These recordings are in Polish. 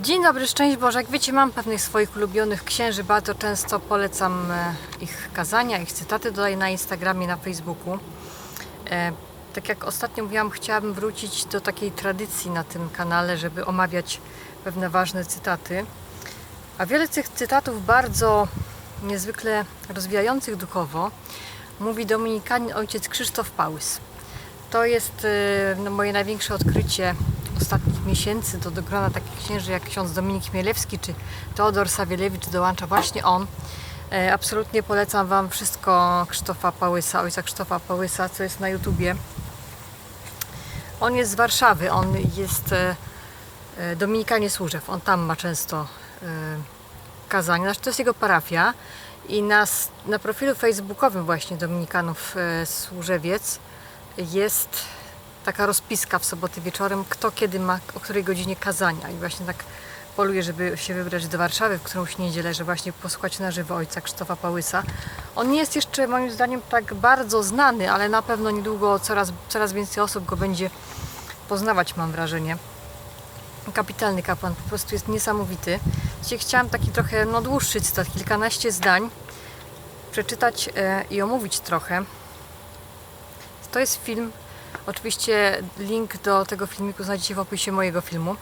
Dzień dobry, szczęść Boże. Jak wiecie, mam pewnych swoich ulubionych księży. Bardzo często polecam e, ich kazania, ich cytaty dodaję na Instagramie, na Facebooku. E, Tak jak ostatnio mówiłam, chciałabym wrócić do takiej tradycji na tym kanale, żeby omawiać pewne ważne cytaty. A wiele tych cytatów bardzo niezwykle rozwijających duchowo mówi dominikanin ojciec Krzysztof Pałys. To jest e, no, moje największe odkrycie ostatnich miesięcy. Do, do grona takich księży jak ksiądz Dominik Chmielewski czy Teodor Sawielewicz dołącza właśnie on. E, Absolutnie polecam Wam wszystko Krzysztofa Pałysa, ojca Krzysztofa Pałysa, co jest na YouTubie. On jest z Warszawy, on jest e, e, Dominikanie Służew, on tam ma często kazania, znaczy to jest jego parafia i na, na profilu facebookowym właśnie Dominikanów Służewiec jest taka rozpiska w soboty wieczorem, kto kiedy ma, o której godzinie kazania i właśnie tak poluję, żeby się wybrać do Warszawy w którąś niedzielę, żeby właśnie posłuchać na żywo ojca Krzysztofa Pałysa. On nie jest jeszcze moim zdaniem tak bardzo znany, ale na pewno niedługo coraz, coraz więcej osób go będzie poznawać, mam wrażenie. Kapitalny kapłan, po prostu jest niesamowity. Chciałam taki trochę no, dłuższy cytat, kilkanaście zdań przeczytać e, i omówić trochę. To jest film. Oczywiście link do tego filmiku znajdziecie w opisie mojego filmu.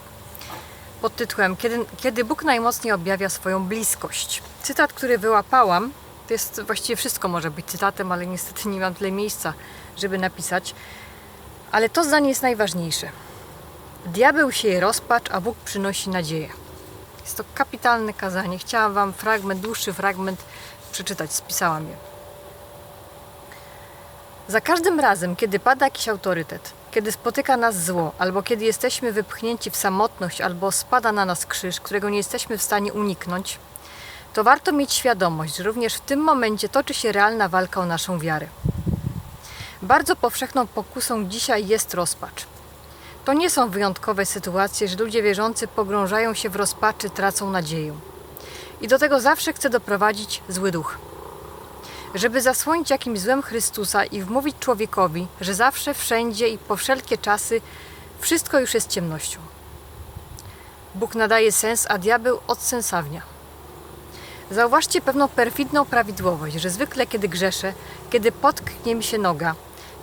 Pod tytułem Kiedy, Kiedy Bóg najmocniej objawia swoją bliskość. Cytat, który wyłapałam, to jest właściwie wszystko może być cytatem, ale niestety nie mam tyle miejsca, żeby napisać. Ale to zdanie jest najważniejsze. Diabeł sieje rozpacz, a Bóg przynosi nadzieję. Jest to kapitalne kazanie. Chciałam Wam fragment, dłuższy fragment przeczytać, spisałam je. Za każdym razem, kiedy pada jakiś autorytet, kiedy spotyka nas zło, albo kiedy jesteśmy wypchnięci w samotność, albo spada na nas krzyż, którego nie jesteśmy w stanie uniknąć, to warto mieć świadomość, że również w tym momencie toczy się realna walka o naszą wiarę. Bardzo powszechną pokusą dzisiaj jest rozpacz. To nie są wyjątkowe sytuacje, że ludzie wierzący pogrążają się w rozpaczy, tracą nadzieję. I do tego zawsze chce doprowadzić zły duch żeby zasłonić jakimś złem Chrystusa i wmówić człowiekowi, że zawsze, wszędzie i po wszelkie czasy wszystko już jest ciemnością. Bóg nadaje sens, a diabeł odsensawnia. Zauważcie pewną perfidną prawidłowość, że zwykle kiedy grzeszę, kiedy potknie mi się noga,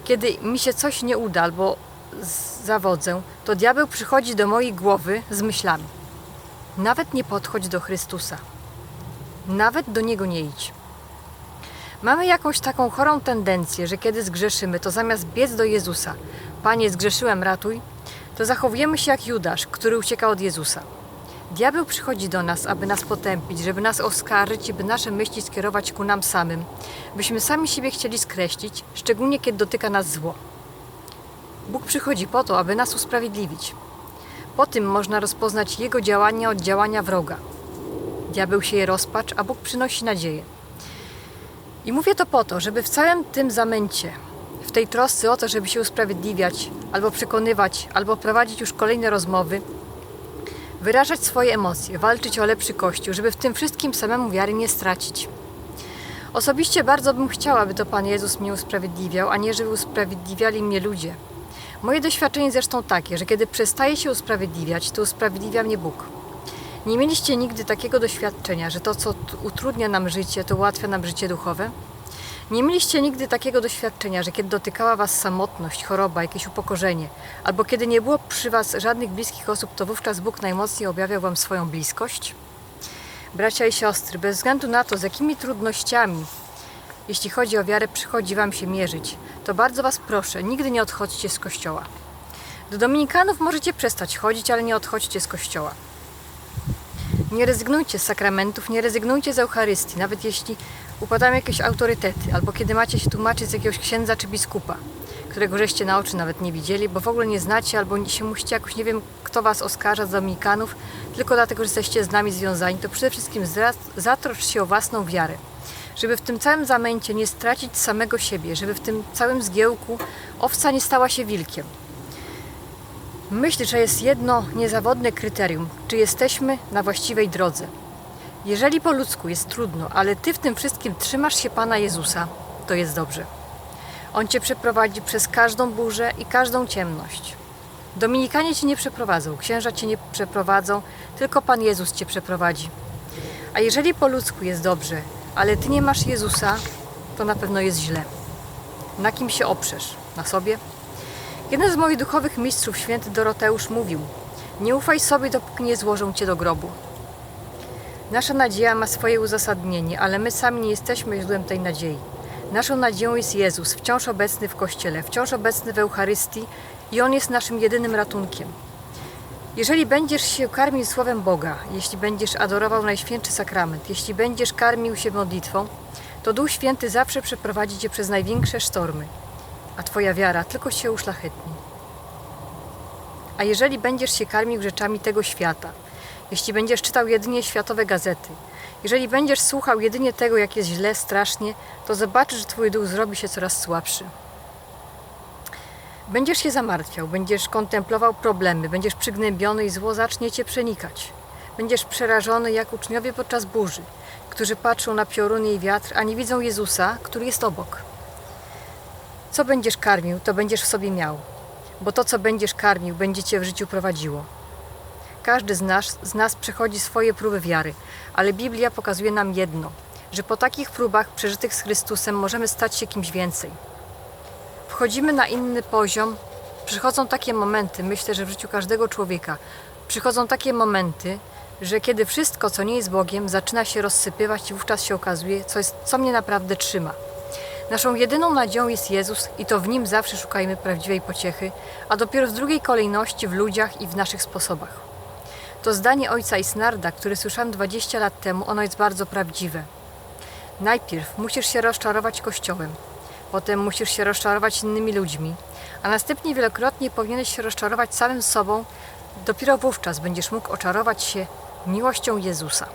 kiedy mi się coś nie uda albo zawodzę, to diabeł przychodzi do mojej głowy z myślami. Nawet nie podchodź do Chrystusa. Nawet do Niego nie idź. Mamy jakąś taką chorą tendencję, że kiedy zgrzeszymy, to zamiast biec do Jezusa, Panie, zgrzeszyłem, ratuj, to zachowujemy się jak Judasz, który ucieka od Jezusa. Diabeł przychodzi do nas, aby nas potępić, żeby nas oskarżyć i by nasze myśli skierować ku nam samym, byśmy sami siebie chcieli skreślić, szczególnie kiedy dotyka nas zło. Bóg przychodzi po to, aby nas usprawiedliwić. Po tym można rozpoznać Jego działania od działania wroga. Diabeł sieje rozpacz, a Bóg przynosi nadzieję. I mówię to po to, żeby w całym tym zamęcie, w tej trosce o to, żeby się usprawiedliwiać, albo przekonywać, albo prowadzić już kolejne rozmowy, wyrażać swoje emocje, walczyć o lepszy kościół, żeby w tym wszystkim samemu wiary nie stracić. Osobiście bardzo bym chciała, aby to Pan Jezus mnie usprawiedliwiał, a nie żeby usprawiedliwiali mnie ludzie. Moje doświadczenie zresztą takie, że kiedy przestaję się usprawiedliwiać, to usprawiedliwia mnie Bóg. Nie mieliście nigdy takiego doświadczenia, że to, co utrudnia nam życie, to ułatwia nam życie duchowe? Nie mieliście nigdy takiego doświadczenia, że kiedy dotykała Was samotność, choroba, jakieś upokorzenie, albo kiedy nie było przy Was żadnych bliskich osób, to wówczas Bóg najmocniej objawiał Wam swoją bliskość? Bracia i siostry, bez względu na to, z jakimi trudnościami, jeśli chodzi o wiarę, przychodzi Wam się mierzyć, to bardzo Was proszę, nigdy nie odchodźcie z kościoła. Do Dominikanów możecie przestać chodzić, ale nie odchodźcie z kościoła. Nie rezygnujcie z sakramentów, nie rezygnujcie z Eucharystii, nawet jeśli upadają jakieś autorytety, albo kiedy macie się tłumaczyć z jakiegoś księdza czy biskupa, którego żeście na oczy nawet nie widzieli, bo w ogóle nie znacie, albo się musicie jakoś, nie wiem, kto was oskarża z dominikanów, tylko dlatego, że jesteście z nami związani, to przede wszystkim zatrocz się o własną wiarę. Żeby w tym całym zamęcie nie stracić samego siebie, żeby w tym całym zgiełku owca nie stała się wilkiem. Myślę, że jest jedno niezawodne kryterium, czy jesteśmy na właściwej drodze. Jeżeli po ludzku jest trudno, ale ty w tym wszystkim trzymasz się Pana Jezusa, to jest dobrze. On cię przeprowadzi przez każdą burzę i każdą ciemność. Dominikanie cię nie przeprowadzą, księża cię nie przeprowadzą, tylko Pan Jezus cię przeprowadzi. A jeżeli po ludzku jest dobrze, ale ty nie masz Jezusa, to na pewno jest źle. Na kim się oprzesz? Na sobie? Jeden z moich duchowych mistrzów, święty Doroteusz, mówił: Nie ufaj sobie, dopóki nie złożą cię do grobu. Nasza nadzieja ma swoje uzasadnienie, ale my sami nie jesteśmy źródłem tej nadziei. Naszą nadzieją jest Jezus, wciąż obecny w Kościele, wciąż obecny w Eucharystii i On jest naszym jedynym ratunkiem. Jeżeli będziesz się karmił Słowem Boga, jeśli będziesz adorował Najświętszy Sakrament, jeśli będziesz karmił się modlitwą, to Duch Święty zawsze przeprowadzi Cię przez największe sztormy, a Twoja wiara tylko się uszlachetni. A jeżeli będziesz się karmił rzeczami tego świata, jeśli będziesz czytał jedynie światowe gazety, jeżeli będziesz słuchał jedynie tego, jak jest źle, strasznie, to zobaczysz, że Twój duch zrobi się coraz słabszy. Będziesz się zamartwiał, będziesz kontemplował problemy, będziesz przygnębiony i zło zacznie Cię przenikać. Będziesz przerażony jak uczniowie podczas burzy, którzy patrzą na pioruny i wiatr, a nie widzą Jezusa, który jest obok. Co będziesz karmił, to będziesz w sobie miał, bo to, co będziesz karmił, będzie Cię w życiu prowadziło. Każdy z nas, z nas przechodzi swoje próby wiary, ale Biblia pokazuje nam jedno, że po takich próbach przeżytych z Chrystusem możemy stać się kimś więcej. Wchodzimy na inny poziom, przychodzą takie momenty, myślę, że w życiu każdego człowieka, przychodzą takie momenty, że kiedy wszystko, co nie jest Bogiem, zaczyna się rozsypywać i wówczas się okazuje, co, jest, co mnie naprawdę trzyma. Naszą jedyną nadzieją jest Jezus i to w Nim zawsze szukajmy prawdziwej pociechy, a dopiero w drugiej kolejności w ludziach i w naszych sposobach. To zdanie ojca Isnarda, które słyszałem 20 lat temu, ono jest bardzo prawdziwe. Najpierw musisz się rozczarować Kościołem, potem musisz się rozczarować innymi ludźmi, a następnie wielokrotnie powinieneś się rozczarować samym sobą. Dopiero wówczas będziesz mógł oczarować się miłością Jezusa.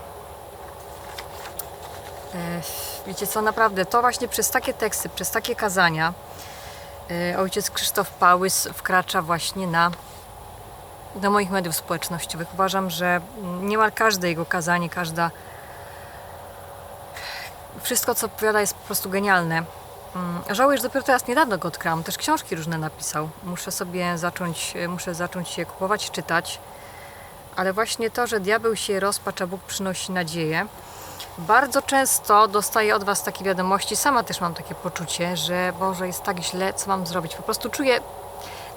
E, Wiecie co, naprawdę, to właśnie przez takie teksty, przez takie kazania e, ojciec Krzysztof Pałys wkracza właśnie na do moich mediów społecznościowych. Uważam, że niemal każde jego kazanie, każda. Wszystko, co opowiada, jest po prostu genialne. Mm, Żałuję, że dopiero teraz niedawno go odkryłam. Też książki różne napisał. Muszę sobie zacząć, muszę zacząć je kupować, czytać. Ale właśnie to, że diabeł się rozpacz, a Bóg przynosi nadzieję. Bardzo często dostaję od Was takie wiadomości. Sama też mam takie poczucie, że Boże, jest tak źle, co mam zrobić. Po prostu czuję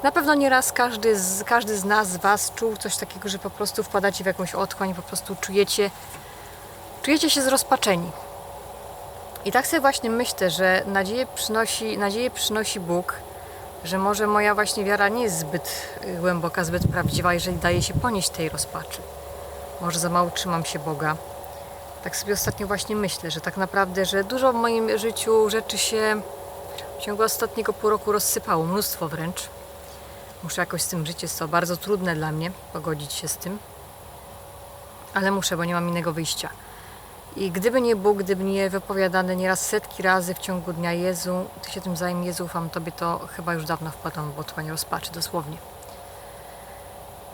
na pewno nieraz każdy z, każdy z nas, z Was czuł coś takiego, że po prostu wpadacie w jakąś otchłań po prostu czujecie, czujecie się zrozpaczeni. I tak sobie właśnie myślę, że nadzieję przynosi, nadzieję przynosi Bóg, że może moja właśnie wiara nie jest zbyt głęboka, zbyt prawdziwa, jeżeli daje się ponieść tej rozpaczy. Może za mało trzymam się Boga. Tak sobie ostatnio właśnie myślę, że tak naprawdę, że dużo w moim życiu rzeczy się w ciągu ostatniego pół roku rozsypało, mnóstwo wręcz. Muszę jakoś z tym żyć, jest to bardzo trudne dla mnie, pogodzić się z tym. Ale muszę, bo nie mam innego wyjścia. I gdyby nie Bóg, gdyby nie wypowiadane nieraz setki razy w ciągu dnia Jezu, Ty się tym zajmij, Jezu, ufam Tobie, to chyba już dawno wpadłam w otchłań rozpaczy, dosłownie.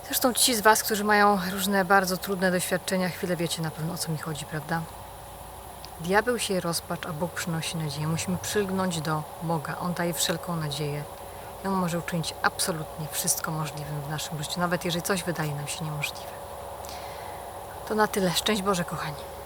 Zresztą ci z Was, którzy mają różne bardzo trudne doświadczenia, chwilę wiecie na pewno o co mi chodzi, prawda? Diabeł się rozpacz, a Bóg przynosi nadzieję. Musimy przylgnąć do Boga. On daje wszelką nadzieję. I On może uczynić absolutnie wszystko możliwym w naszym życiu, nawet jeżeli coś wydaje nam się niemożliwe. To na tyle. Szczęść Boże, kochani.